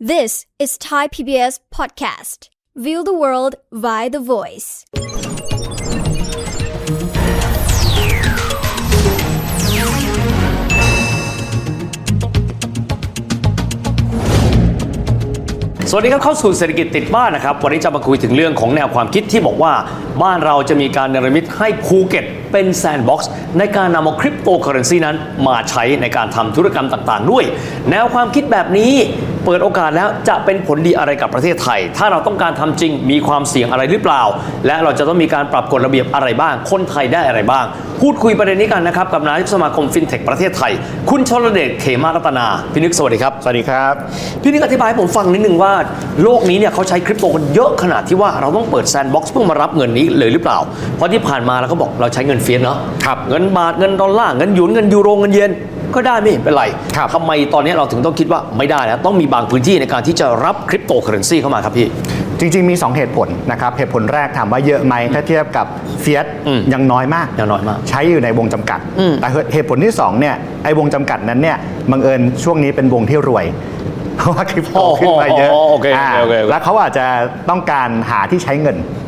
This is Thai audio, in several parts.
This is Thai PBS Podcast. View the world via the voice. สวัสดีครับเข้าสู่เศรษฐกิจติดบ้านนะครับ วันนี้จะมาคุยถึงเรื่องของแนวความคิดที่บอกว่า บ้านเราจะมีการเนรมิตให้ภูเก็ตเป็นแซนด์บ็อกซ์ในการนำเอาคริปโตเคอเรนซีนั้นมาใช้ในการทำธุรกรรมต่างๆ ด้วย แนวความคิดแบบนี้เปิดโอกาสแล้วจะเป็นผลดีอะไรกับประเทศไทย ถ้าเราต้องการทำจริงมีความเสี่ยงอะไรหรือเปล่า และเราจะต้องมีการปรับกฎระเบียบอะไรบ้าง คนไทยได้อะไรบ้าง พูดคุยประเด็นนี้กันนะครับ กับนายกสมาคมฟินเทคประเทศไทย คุณชลเดชเขมารัตนา พี่นึกสวัสดีครับ สวัสดีครับ พี่นึกอธิบายให้ผมฟังนิดนึงว่า โลกนี้เนี่ยเขาใช้คริปโตกันเยอะขนาดที่ว่าเราต้องเปิดแซนด์บ็อกซ์เพื่อมารับเงินนี้เลยหรือเปล่า เพราะที่ผ่านมาเราก็บอกเราใช้เงินเฟียสเนาะครับเงินบาทเงินดอลลาร์เงินหยวนเงินยูโรเงินเยนก็ได้ไม่เห็นเป็นไรครับทำไมตอนนี้เราถึงต้องคิดว่าไม่ได้แล้วต้องมีบางพื้นที่ในการที่จะรับคริปโตเคอเรนซีเข้ามาครับพี่ จริง ๆ มี 2 เหตุผลนะครับ เหตุผลแรกถามว่าเยอะไหมถ้าเทียบกับเฟียสอืมยังน้อยมากยังน้อยมาก ใช้อยู่ในวงจำกัดอืมแต่เหตุผลที่2เนี่ยไอ้วงจำกัดนั้นเนี่ยบังเอิญช่วงนี้เป็นวงที่รวยเพราะว่าคริปโตขึ้นมาเยอะโอเคโออ่าเคโอเคแล้วเขาอาจจะต้องการหาที่ใช้เงินอืม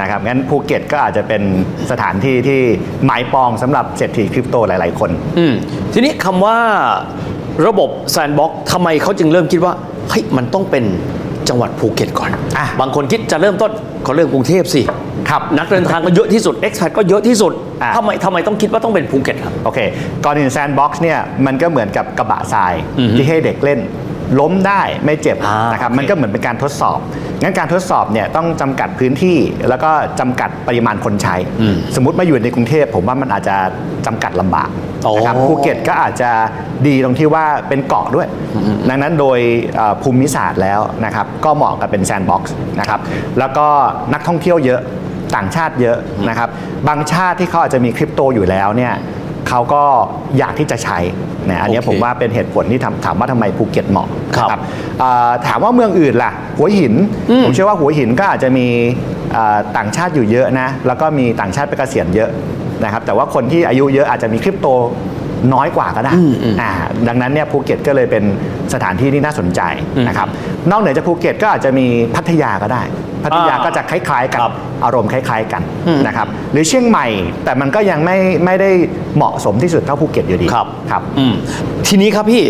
นะครับงั้นภูเก็ตก็อาจจะเป็นสถานที่ที่หมายปองสำหรับเศรษฐีคริปโตหลาย ๆ คน อืมทีนี้คำว่าระบบแซนด์บ็อกทำไมเขาจึงเริ่มคิดว่าเฮ้ยมันต้องเป็นจังหวัดภูเก็ตก่อนอะ บางคนคิดจะเริ่มต้นเขาเริ่มกรุงเทพสิครับ นักเดินทางก็เยอะที่สุด e x p a t ก็เยอะที่สุดอะ ทำไมทำไมต้องคิดว่าต้องเป็นภูเก็ตครับ โอเค ก่อนอื่นแซนด์บ็อกซ์เนี่ยมันก็เหมือนกับกระบะทรายอือฮึที่ให้เด็กเล่น ล้มได้ไม่เจ็บอ่านนะครับ โอเคมันก็เหมือนเป็นการทดสอบ งั้นการทดสอบเนี่ยต้องจำกัดพื้นที่แล้วก็จำกัดปริมาณคนใช้อืมสมมติมาอยู่ในกรุงเทพผมว่ามันอาจจะจำกัดลำบากโอ้นะครับภูเก็ตก็อาจจะดีตรงที่ว่าเป็นเกาะด้วย ดังนั้นโดยเอ่อภูมิศาสตร์แล้วนะครับก็เหมาะกับเป็นแซนด์บ็อกซ์นะครับแล้วก็นักท่องเที่ยวเยอะต่างชาติเยอะนะครับ บางชาติที่เขาอาจจะมีคริปโตอยู่แล้วเนี่ย เขาก็อยากที่จะใช้นะอันเนี้ยโอเคผมว่าเป็นเหตุผลที่ทำถามว่าทำไมภูเก็ตเหมาะครับนะอ่าถามว่าเมืองอื่นล่ะ หัวหิน อืมผมเชื่อว่าหัวหินก็อาจจะมีอ่าต่างชาติอยู่เยอะนะ แล้วก็มีต่างชาติไปเกษียณเยอะนะครับ แต่ว่าคนที่อายุเยอะอาจจะมีคริปโตน้อยกว่าก็ได้อืมอืม อ่าดังนั้นเนี่ยภูเก็ตก็เลยเป็นสถานที่ที่น่าสนใจอืมนะครับ นอกเหนือจากภูเก็ตก็อาจจะมีพัทยาก็ได้ พัทยาอ่าก็จะคล้ายๆกับครับอารมณ์คล้าย ๆกันอืมนะครับหรือเชียงใหม่แต่มันก็ยังไม่ไม่ได้เหมาะสมที่สุดเท่าภูเก็ตอยู่ดีครับครับอืมทีนี้ครับพี่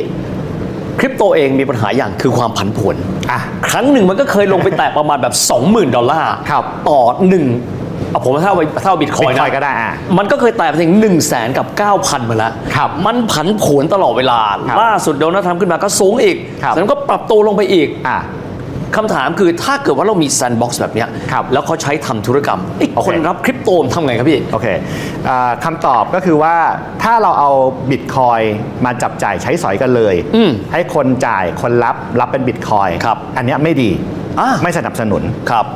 คริปโตเองมีปัญหาอย่างคือความผันผวนอะครั้งหนึ่งมันก็เคยลงไปแตะประมาณแบบ 20,000 ดอลลาร์ครับต่อหนึ่งเอาผมว่าถ้าเอาถ้าเอาบิตคอย Bitcoin นะก็ได้อะมันก็เคยแตะไปถึง1นึ่งแสนกับ 9,000 มาแล้วครับมันผันผวนตลอดเวลาครับล่าสุดโดนัลด์ทรัมป์ขึ้นมาก็สูงอีกครับแล้วก็ปรับตัวลงไปอีกอะ คำถามคือถ้าเกิดว่าเรามีแซนด์บ็อกซ์แบบเนี้ยครับแล้วเขาใช้ทำธุรกรรมไอ้โอเคคนรับคริปโตมันทำไงครับพี่โอเคอ่าคำตอบก็คือว่าถ้าเราเอาบิตคอยมาจับจ่ายใช้สอยกันเลยอืมให้คนจ่ายคนรับรับเป็นบิตคอยครับอันเนี้ยไม่ดีอะไม่สนับสนุนครับ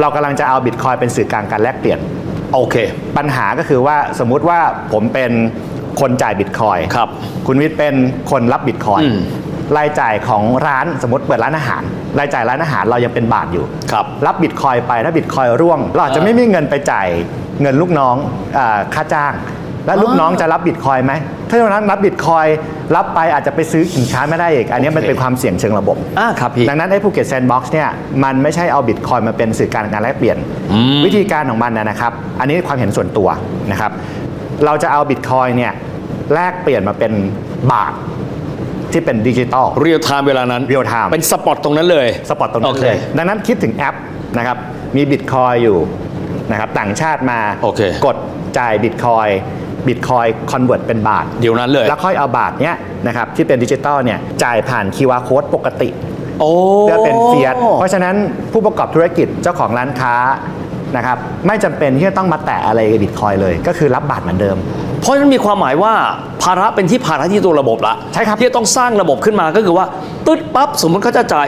เรากำลังจะเอาบิตคอยเป็นสื่อกลางการแลกเปลี่ยนโอเค ปัญหาก็คือว่าสมมุติว่าผมเป็นคนจ่ายบิตคอยครับคุณวิทย์เป็นคนรับบิตคอยอืม รายจ่ายของร้านสมมติเปิดร้านอาหาร รายจ่ายร้านอาหารเรายังเป็นบาทอยู่ ครับ รับบิตคอยไปถ้าบิตคอยร่วง เราอาจจะอ่าไม่มีเงินไปจ่ายเงินลูกน้องอาค่าจ้าง แล้วลูกน้องจะรับบิตคอยไหมถ้าอย่างนั้นรับบิตคอยรับไปอาจจะไปซื้อสินค้าไม่ได้อีกอันนี้มันโอเคเป็นความเสี่ยงเชิงระบบ อ่าครับพี่ ดังนั้นไอ้ภูเก็ตแซนด์บ็อกซ์เนี่ยมันไม่ใช่เอาบิตคอยมาเป็นสื่อการการแลกเปลี่ยน อืม วิธีการของมันนะนะครับ อันนี้ความเห็นส่วนตัวนะครับ เราจะเอาบิตคอยเนี่ยแลกเปลี่ยนมาเป็นบาท ที่เป็นดิจิตอลเรียลไทม์เวลานั้น Real time เป็นสปอตตรงนั้นเลย สปอตตรงนั้โอนเคเลยดังนั้นคิดถึงแอปนะครับมีบิตคอยอยู่นะครับต่างชาติมาโอเค กดจ่ายบิตคอยบิตคอยคอนเวิร์ตเป็นบาท เดี๋ยวนั้นเลย แล้วค่อยเอาบาทเนี้ยนะครับที่เป็นดิจิตอลเนี่ยจ่ายผ่าน QR code ปกติ โอ้เพื่อเป็นเฟียสเพราะฉะนั้นผู้ประกอบธุรกิจเจ้าของร้านค้านะครับไม่จำเป็นที่จะต้องมาแตะอะไรกับบิตคอยเลย ก็คือรับบาทเหมือนเดิม เพราะฉะนั้นมีความหมายว่าภาระเป็นที่ภาระที่ตัวระบบละใช่ครับที่จะต้องสร้างระบบขึ้นมาก็คือว่าตึ๊ดปั๊บสมมติเขาจะจ่าย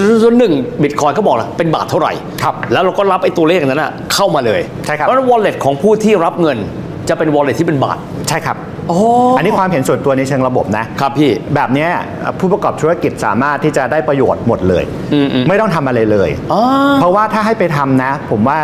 0.001 บิตคอยเขาบอกละเป็นบาทเท่าไหร่ครับแล้วเราก็รับไอ้ตัวเลขนั้นนะเข้ามาเลยใช่ครับเพราะฉะนั้น wallet ของผู้ที่รับเงินจะเป็น wallet ที่เป็นบาทใช่ครับโอ้อันนี้ความเห็นส่วนตัวในเชิงระบบนะครับพี่แบบเนี้ยผู้ประกอบธุรกิจสามารถที่จะได้ประโยชน์หมดเลยอืมๆไม่ต้องทำอะไรเลยอ๋อเพราะว่าถ้าให้ไปทำนะ ผมว่า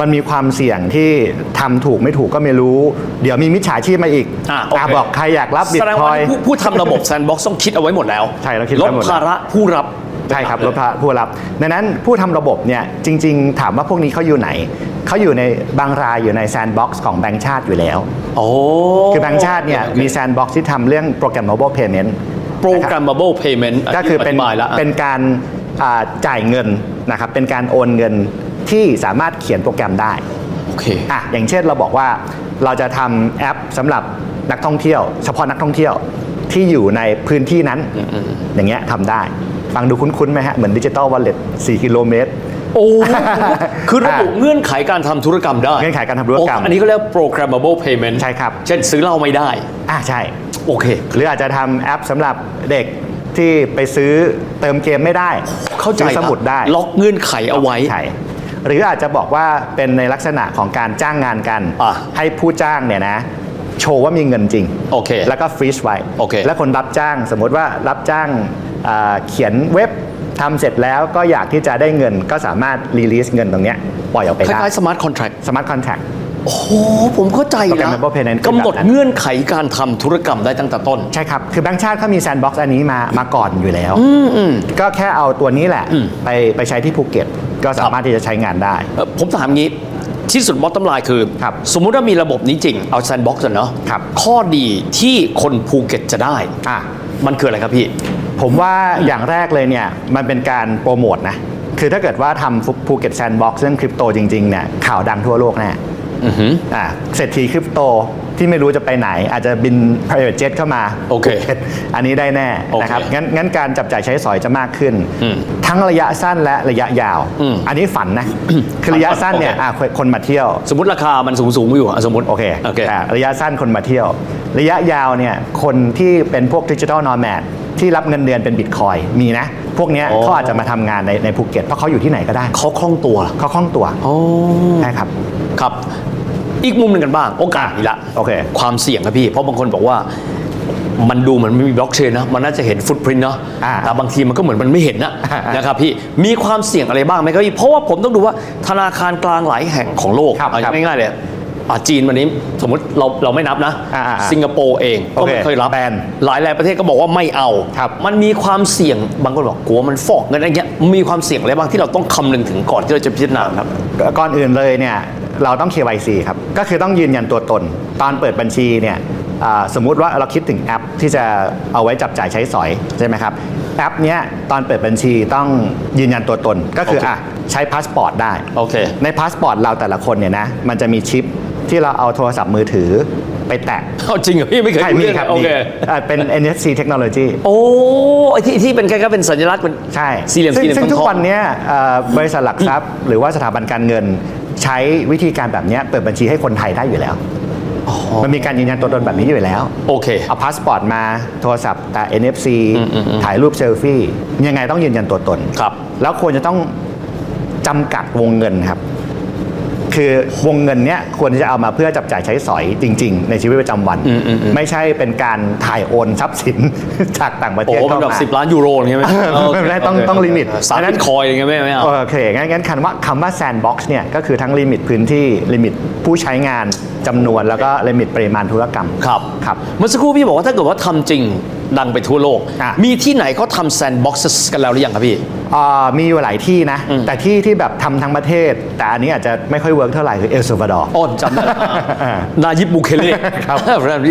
มันมีความเสี่ยงที่ทำถูกไม่ถูกก็ไม่รู้ เดี๋ยวมีมิจฉาชีพมาอีกอะโอเคะบอกใครอยากรับบิแสตดงคว่าอยผู้ผู้ทำระบบแซนบ็อกซ์ต้องคิดเอาไว้หมดแล้วใช่เราคิดลไว้ดหมดแล้ว ภาระผู้รับ ใช่ครับรถพาผู้รับดังนั้นผู้ทำระบบเนี่ยจริง ๆ ถามว่าพวกนี้เขาอยู่ไหน เขาอยู่ในบางรายอยู่ในแซนด์บ็อกซ์ของแบงก์ชาติอยู่แล้ว โอ้คือแบงก์ชาติเนี่ยมีแซนด์บ็อกซ์ที่ทำเรื่องโปรแกรม mobile payment programmable payment ก็คือเป็นธิบายแล้วเป็นการอ่าจ่ายเงินนะครับเป็นการโอนเงิน ที่สามารถเขียนโปรแกรมได้โอเคอะอย่างเช่นเราบอกว่าเราจะทำแอปสำหรับนักท่องเที่ยว เฉพาะนักท่องเที่ยวที่อยู่ในพื้นที่นั้น อย่างเงี้ยทำได้ ฟังดูคุ้นๆไหมฮะ เหมือนดิจิตอลวอลเล็ต4กิโลเมตร โอ้ คือระบุเงื่อนไขการทำธุรกรรมได้ เงื่อนไขการทำธุรกรรมโอันนี้ก็เรียก programmable payment ใช่ครับ เช่นซื้อเหล้าไม่ได้ อะใช่ โอเค หรืออาจจะทำแอปสำหรับเด็กที่ไปซื้อเติมเกมไม่ได้ เข้าใจซื้อสมุดได้ ล็อกเงื่อนไขเอาไว้ใช่ หรืออาจจะบอกว่าเป็นในลักษณะของการจ้างงานกันอะให้ผู้จ้างเนี่ยนะ โชว์ว่ามีเงินจริงโอเคแล้วก็ฟรีซไว้โอเคแล้วคนรับจ้างสมมติว่ารับจ้างอ่าเขียนเว็บทำเสร็จแล้วก็อยากที่จะได้เงินก็สามารถรีลีสเงินตรงเนี้ยปล่อยออกไปคได้ล้ายๆ smart contract สมาร์ทคอนแท็กโอ้โหผมเข้าใจนะ Programmable payment กำหนดคือแบบนั้น เงื่อนไขการทำธุรกรรมได้ตั้งแต่ต้น ใช่ครับ คือแบงค์ชาติเขามีแซนด์บ็อกซ์อันนี้มามาก่อนอยู่แล้ว ก็แค่เอาตัวนี้แหละ ไปไปใช้ที่ภูเก็ต ก็สามารถที่จะใช้งานได้เอ่อผมถามงี้ที่สุดบอตต m ม i ล e คือครับสมมุติว่ามีระบบนี้จริง เอาแซนบ็อกซ์เนาะครับข้อดีที่คนภูเก็ตจะได้อะมันคืออะไรครับพี่ ผมว่าอย่างแรกเลยเนี่ย มันเป็นการโปรโมทนะ คือถ้าเกิดว่าทำภูเก็ตแซนด์บ็อกซ์เรื่องคริปโตจริงๆเนี่ยข่าวดังทั่วโลกแน่อือหืออะเศรษฐีคริปโต ที่ไม่รู้จะไปไหน อาจจะบิน private jet เข้ามาโอเคภูก็ตอันนี้ได้แน่โอเคนะครับงั้นงั้นการจับจ่ายใช้สอยจะมากขึ้นอืมทั้งระยะสั้นและระยะยาวอืมอันนี้ฝันนะคือระยะสั้นเนี่ยโอเคอะคนมาเที่ยว สมมติราคามันสูงสูงๆอยู่อะสมมติโอเคโอเคแต่ระยะสั้นคนมาเที่ยว ระยะยาวเนี่ยคนที่เป็นพวกดิจิทัลนอร์แมดที่รับเงินเดือนเป็นบิตคอยมีนะ พวกเนี้ยอ๋อเขาอาจจะมาทำงานในในภูเก็ตเพราะเขาอยู่ที่ไหนก็ได้เขาคล่องตัวเขาคล่องตัวโอ้ใช่ครับครับ อีกมุมหนึ่งกันบ้าง โอกาสนี่ละโอเคความเสี่ยงครับพี่ เพราะบางคนบอกว่ามันดูเหมือนไม่มีบล็อกเชนนะ มันน่าจะเห็นฟุตพิ้นเนาะอ่าแต่บางทีมันก็เหมือนมันไม่เห็นนะอ่านะครับพี่ มีความเสี่ยงอะไรบ้างไหมครับพี่ เพราะว่าผมต้องดูว่าธนาคารกลางหลายแห่งของโลกครับเอาครับง่ายๆเลยอะจีนวันนี้สมมติเราเราไม่นับนะอ่าอ่าอ่าสิงคโปร์เองก็ไม่โอเคเคยรับแบนหลายหลายประเทศก็บอกว่าไม่เอาครับมันมีความเสี่ยงบางคนบอกกลัวมันฟอกเงินอะไรเงี้ยมีความเสี่ยงอะไรบ้างที่เราต้องคำนึงถึงก่อนที่เราจะพิจารณาครับก่อนอื่นเลยเนี่ย เราต้อง KYC ครับ ก็คือต้องยืนยันตัวตน ตอนเปิดบัญชีเนี่ยอ่าสมมุติว่าเราคิดถึงแอปที่จะเอาไว้จับจ่ายใช้สอยใช่ไหมครับ แอปเนี้ยตอนเปิดบัญชีต้องยืนยันตัวตนก็คือโอเคอะใช้พาสปอร์ตได้ โอเค ในพาสปอร์ตเราแต่ละคนเนี่ยนะมันจะมีชิปที่เราเอาโทรศัพท์มือถือไปแตะเอาจริงเหรอพี่ไม่เคยใช่รู้มีเรื่องครับโอมีเคอ่าเป็น NFC technology โอ้ไอที่ที่เป็นแค่เป็นสัญลักษณ์เป็นใช่สี่เหลี่ยมซึ่งสี่เหลี่ยมซึ่งทุกทองๆวันเนี้ยเอ่อบริษัทหลักทรัพย์หรือว่าสถาบันการเงิน ใช้วิธีการแบบเนี้ยเปิดบัญชีให้คนไทยได้อยู่แล้ว มันมีการยืนยันตัวตนแบบนี้อยู่แล้ว โอเค เอาพาสปอร์ตมาโทรศัพท์แต่ NFC ถ่ายรูปเซลฟี่ ยังไงต้องยืนยันตัวตน ครับ แล้วควรจะต้องจำกัดวงเงินครับ คือวงเงินเนี้ยควรที่จะเอามาเพื่อจับจ่ายใช้สอยจริง ๆ ในชีวิตประจำวัน อืมอืมอืม ไม่ใช่เป็นการถ่ายโอนทรัพย์สิน จากต่างประเทโอ้ศโหมันเข้าแบบมา สิบล้านยูโรอย่างเงี้ยไหมไม่ได้ต้องต้องลิมิต สามบิตคอยน์อย่างเงี้ยไม่ไม่เอา โอเคงั้นงั้นคำว่าคำว่า sandbox เนี่ยก็คือทั้งลิมิตพื้นที่ลิมิตผู้ใช้งานจำนวนแล้วก็ลิมิตปริมาณธุรกรรมครับ ครับ เมื่อสักครู่พี่บอกว่าถ้าเกิดว่าทำจริงดังไปทั่วโลก อะ มีที่ไหนเขาทำแซนด์บ็อกซ์กันแล้วหรือยังครับพี่ อ่ามีอยู่หลายที่นะแต่ที่ที่แบบทำทั้งประเทศ แต่อันนี้อาจจะไม่ค่อยเวิร์กเท่าไหร่คือเอลซัลวาดอร์ อ้อนจำได้แล้วอ่า นายิบบุเคเล่ครับ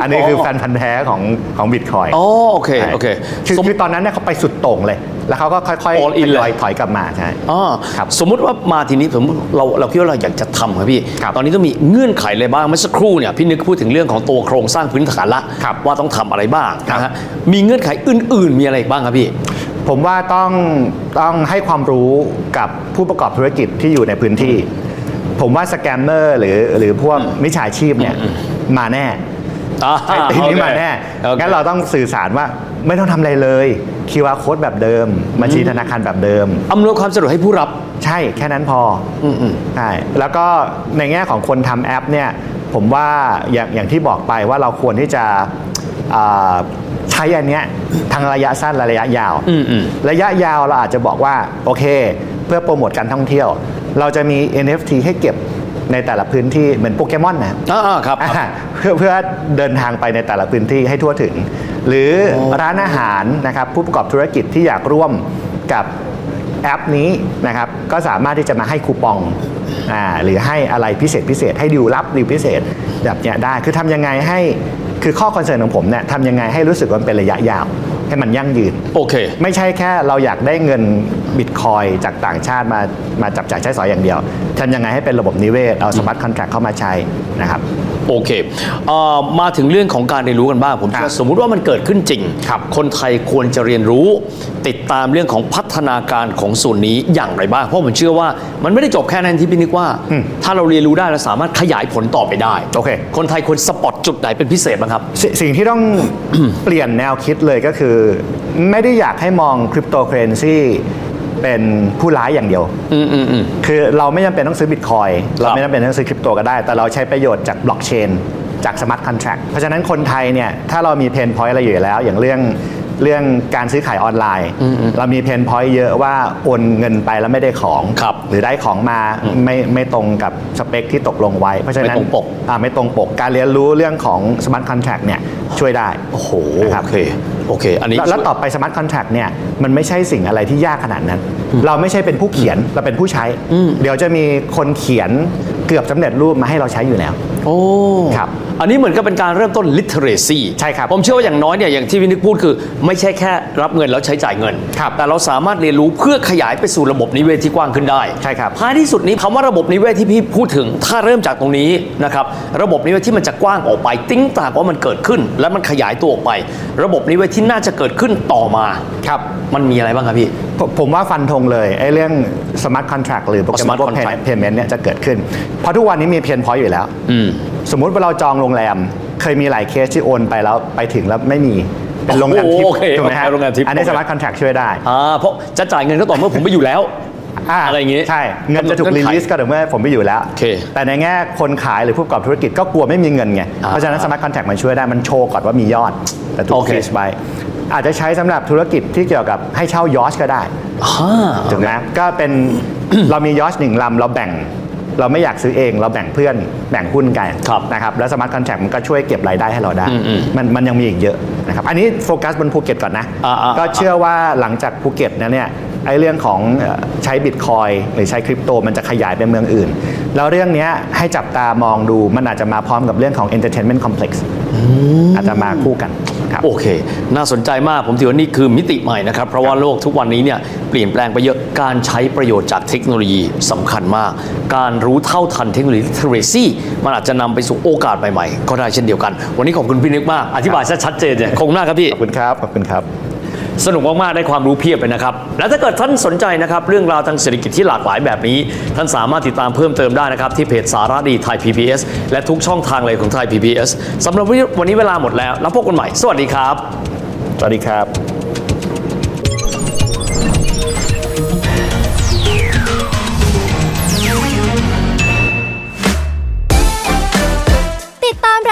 อันนี้คือแฟนพันธ์แท้ของของบิตคอย อ๋อโอเคโอเคคือสม คือตอนนั้นเนี่ยเขาไปสุดโต่งเลย แล้วเขาก็ค่อย All ๆ in ทยอยเลย ถอยกลับมาใช่ อ๋อครับสมมุติว่ามาทีนี้สมมติเราเราคิดว่าเราอยากจะทำครับพี่ ครับตอนนี้ต้องมีเงื่อนไขอะไรบ้างเมื่อสักครู่เนี่ยพี่นึกพูดถึงเรื่องของตัวโครงสร้างพื้นฐานละครับว่าต้องทำอะไรบ้างครับ นะฮะมีเงื่อนไขอื่น ๆ มีอะไรอีกบ้างครับพี่ ผมว่าต้องต้องให้ความรู้กับผู้ประกอบธุรกิจที่อยู่ในพื้นที่ ผมว่าสแกมเมอร์หรือหรือพวกมิจฉาชีพเนี่ยมาแน่อ่าไอ้ตีนี้มาแน่โอเคงั้นเราต้องสื่อสารว่าไม่ต้องทำอะไรเลย QR code แบบเดิมบัญชีธนาคารแบบเดิมอำนวยความสะดวกให้ผู้รับใช่แค่นั้นพออมอืมใช่แล้วก็ในแง่ของคนทำแอปเนี่ยผมว่าอย่างอย่างที่บอกไปว่าเราควรที่จะอ่าใช้อันเนี้ยทั้งระยะสั้นและระยะยาว อืมอืม ระยะยาวเราอาจจะบอกว่า โอเค เพื่อโปรโมทการท่องเที่ยว เราจะมี NFT ให้เก็บในแต่ละพื้นที่เหมือนโปเกมอนนะ อ่าๆครับครับ อ่าเพื่อเพื่อเดินทางไปในแต่ละพื้นที่ให้ทั่วถึง หรือร้านอาหารนะครับผู้ประกอบธุรกิจที่อยากร่วมกับแอปนี้นะครับก็สามารถที่จะมาให้คูปองอ่าหรือให้อะไรพิเศษพิเศษให้ดิวรับดิวพิเศษแบบเนี้ยได้ คือทำยังไงให้ คือข้อคอนเซิร์นของผมเนี่ยทำยังไงให้รู้สึกว่ามันเป็นระยะยาว ให้มันยั่งยืน โอเค ไม่ใช่แค่เราอยากได้เงินบิตคอยจากต่างชาติมามาจับจ่ายใช้สอยอย่างเดียวทำยังไงให้เป็นระบบนิเวศ เอาสมาร์ทคอนแท็กเข้ามาใช้นะครับ โอเคเอ่อมาถึงเรื่องของการเรียนรู้กันบ้างผมเชื่อครับสมมุติว่ามันเกิดขึ้นจริงครับคนไทยควรจะเรียนรู้ ติดตามเรื่องของพัฒนาการของส่วนนี้อย่างไรบ้างเพราะผมเชื่อว่ามันไม่ได้จบแค่นั้นที่พี่นึกว่าถ้าเราเรียนรู้ได้เราสามารถขยายผลต่อไปได้ โอเค คนไทยควรสปอตจุดไหนเป็นพิเศษบ้างครับ สสิ่งที่ต้อง เปลี่ยนแนวคิดเลยก็คือ ไม่ได้อยากให้มองคริปโตเคอเรนซี เป็นผู้ร้ายอย่างเดียว อืมอืมอืม คือเราไม่จำเป็นต้องซื้อบิตคอยเราครับไม่จำเป็นต้องซื้อคริปโตก็ได้ แต่เราใช้ประโยชน์จากบล็อกเชนจากสมาร์ทคอนแท็กเพราะฉะนั้นคนไทยเนี่ย ถ้าเรามีเพนพอยต์อะไรอยู่แล้ว อย่างเรื่อง เรื่องการซื้อขายออนไลน์ เรามีเพนพอยต์เยอะว่าโอนเงินไปแล้วไม่ได้ของครับหรือได้ของมาไม่ไม่ตรงกับสเปคที่ตกลงไว้ เพราะฉะนั้นไม่ตรงปกอ่าไม่ตรงปก การเรียนรู้เรื่องของสมาร์ทคอนแท็กเนี่ยช่วยได้ โอ้โหนะครับโอเคโอเคอันนี้แล้วแล้วต่อไปสมาร์ทคอนแท็กเนี่ยมันไม่ใช่สิ่งอะไรที่ยากขนาดนั้น เราไม่ใช่เป็นผู้เขียนเราเป็นผู้ใช้ เดี๋ยวจะมีคนเขียนเกือบสำเร็จรูปมาให้เราใช้อยู่แล้ว โอ้ครับ อันนี้เหมือนกับเป็นการเริ่มต้น literacy ใช่ครับผมเชื่อว่าอย่างน้อยเนี่ยอย่างที่วินิกพูดคือ ไม่ใช่แค่รับเงินแล้วใช้จ่ายเงิน ครับแต่เราสามารถเรียนรู้เพื่อขยายไปสู่ระบบนิเวศที่กว้างขึ้นได้ใช่ครับ ท้ายที่สุดนี้คำว่าระบบนิเวศที่พี่พูดถึง ถ้าเริ่มจากตรงนี้นะครับระบบนิเวศที่มันจะกว้างออกไป ติ้งตากว่ามันเกิดขึ้น แล้วมันขยายตัวออกไป ระบบนิเวศที่น่าจะเกิดขึ้นต่อมาครับมันมีอะไรบ้างครับพี่ ผมผมว่าฟันธงเลยไอ้เรื่องสมาร์ทคอนแท็กหรือโปรแกรม Smart พวก contract เพย์เมนต์เนี่ยจะเกิดขึ้น เพราะทุกวันนี้มีเพนพอยต์อยู่แล้ว อืม สมมุติว่าเราจองโรงแรม เคยมีหลายเคสที่โอนไปแล้วไปถึงแล้วไม่มีเป็นโรงแรมทิพโอย์เคถูกไหมฮะโรงแรมทิพย์อันนี้โอเคสมาร์ทคอนแท็กช่วยได้อ่าเพราะจะจ่ายเงินก็ต่อเมื่อผมไปอยู่แล้วอะไรอย่างงี้ใช่เงินจะถูกกำหนดรีเงื่อนไขลิสก็เดี๋ยวเมื่อผมไปอยู่แล้วโอเคแต่ในแง่คนขายหรือผู้ประกอบธุรกิจก็กลัวไม่มีเงินไงอ่าเพราะฉะนั้นสมาร์ทคอนแท็กมันช่วยได้มันโชว์ก่อนว่ามียอด แต่ถูโอกเคฟรีสไว้อาจจะใช้สำหรับธุรกิจที่เกี่ยวกับให้เช่ายอชก็ได้อ่าถูกไหมก็เป็นเรามียอชหนึ่งลำเราแบ่ง เราไม่อยากซื้อเองเราแบ่งเพื่อนแบ่งหุ้นกันครับนะครับแล้วสมาร์ทคอนแท็กมันก็ช่วยเก็บรายได้ให้เราได้อืมอืมมันมันยังมีอีกเยอะนะครับอันนี้โฟกัสบนภูเก็ตก่อนนะอ่าอ่าก็เชื่อว่าหลังจากภูเก็ตนะเนี่ยไอ้เรื่องของเอ่อใช้บิตคอยหรือใช้คริปโตมันจะขยายไปเมืองอื่น แล้วเรื่องเนี้ยให้จับตามองดูมันอาจจะมาพร้อมกับเรื่องของ entertainment complex อาจจะมาคู่กัน ครับโอเค น่าสนใจมากผมถือว่านี่คือมิติใหม่นะครับ เพราะว่าโลกทุกวันนี้เนี่ยเปลี่ยนแปลงไปเยอะการใช้ประโยชน์จากเทคโนโลยีสำคัญมาก การรู้เท่าทันเทคโนโลยี literacy มันอาจจะนำไปสู่โอกาสใหม่ๆก็ได้เช่นเดียวกัน วันนี้ขอบคุณพี่นึกมาก อธิบายซะชัดเจนเนี่ยคงหน้าครับพี่ขอบคุณครับขอบคุณครับ สนุกมาก ๆ ได้ความรู้เพียบเลยนะครับ และถ้าเกิดท่านสนใจนะครับ เรื่องราวทางเศรษฐกิจที่หลากหลายแบบนี้ ท่านสามารถติดตามเพิ่มเติมได้นะครับ ที่เพจสาระดีไทย PBS และทุกช่องทางเลยของไทย PBS สำหรับวันนี้เวลาหมดแล้ว แล้วพบกันใหม่ สวัสดีครับ สวัสดีครับ